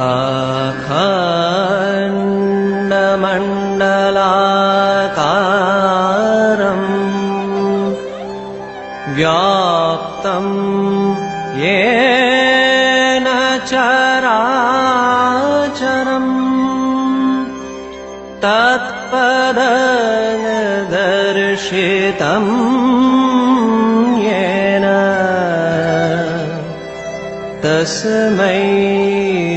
खण्डमण्डलाकारम् व्याप्तम् येन चराचरम् तत्पदर्शितम् येन तस्मै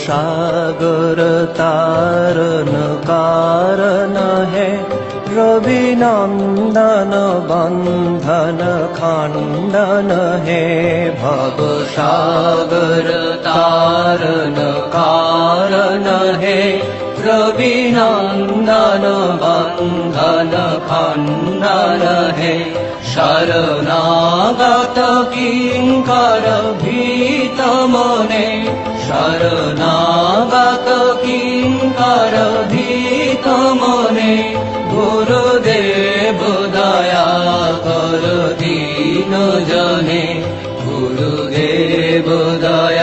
सागर तारन कारण है रवि नंदन बंधन खंडन है भव सागर तारन कारण है रवि नंदन बंधन खंडन है शरणागत किङ्कर भीत मने শরণাগত কিঙ্কর ভীত মনে? গুরুদেব দয়া কর দীন জনে। গুরুদেব দয়া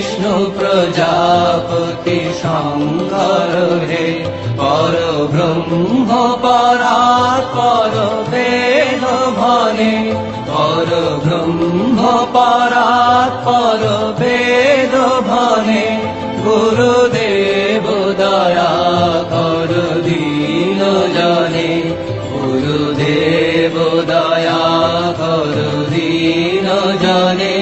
বিষ্ণু প্রজাপতি শঙ্কর হে পর ব্রহ্ম পরাৎ পর বেদ ভনে পর ব্রহ্ম পরাৎ পর বেদ ভনে, গুরুদেব দয়া কর দীন জনে, গুরুদেব দয়া কর দীন জনে।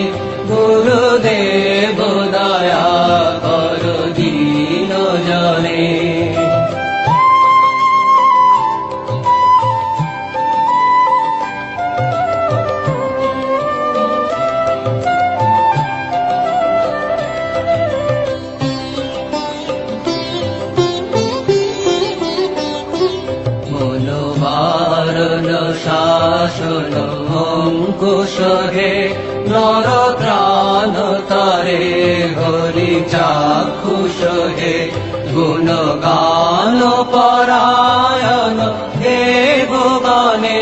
শাসন অঙ্কুশ হে নর প্রাণ তারে হরি চাক্ষুষ হে গুণ গান পরায়ণ দেব গানে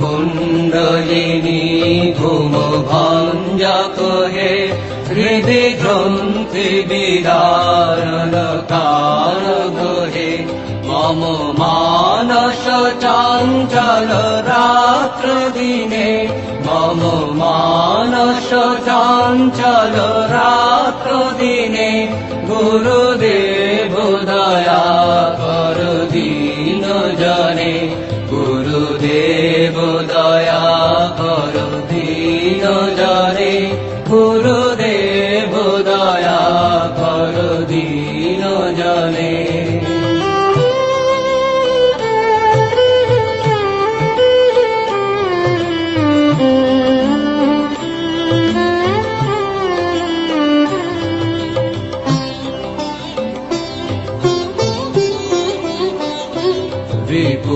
কুণ্ডলিনী ঘুম ভঞ্জক হে, হৃদি গ্রন্থি বিদারণ কারগ হে। মম মানস চঞ্চল রাত্র দিনে, মম মানস চঞ্চল রাত্র দিনে, গুরুদেব গুরুদেব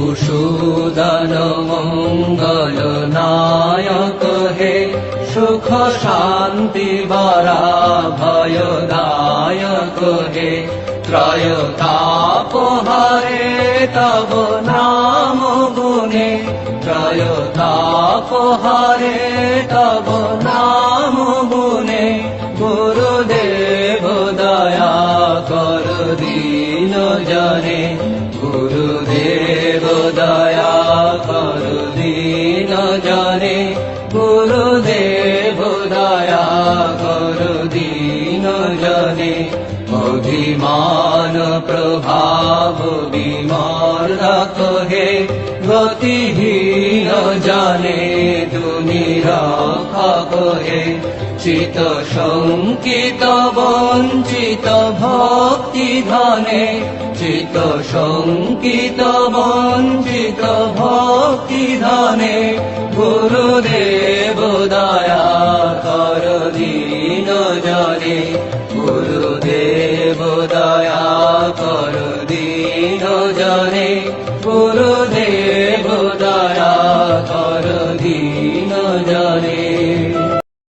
রিপুসুদন মঙ্গল নায়ক হে, সুখ শান্তি বরা ভয়দায়ক হে। ত্রয় তাপহারে তব নাম গুণে ত্রয় তাপহারে তব নাম গুণে, গুরুদেব দয়া কর দিন জনে। গুরুদেব দয়া কর দীন জনে অভিমান প্রভাব বিমর্দক হে গতিহীন জানে দুনিরক্ষক হে চিত শঙ্কিত, বঞ্চিত ভক্তি ধনে চিত, শঙ্কিত, বঞ্চিত ভক্তি ধনে গুরুদেব দয়া কর দীন জনে।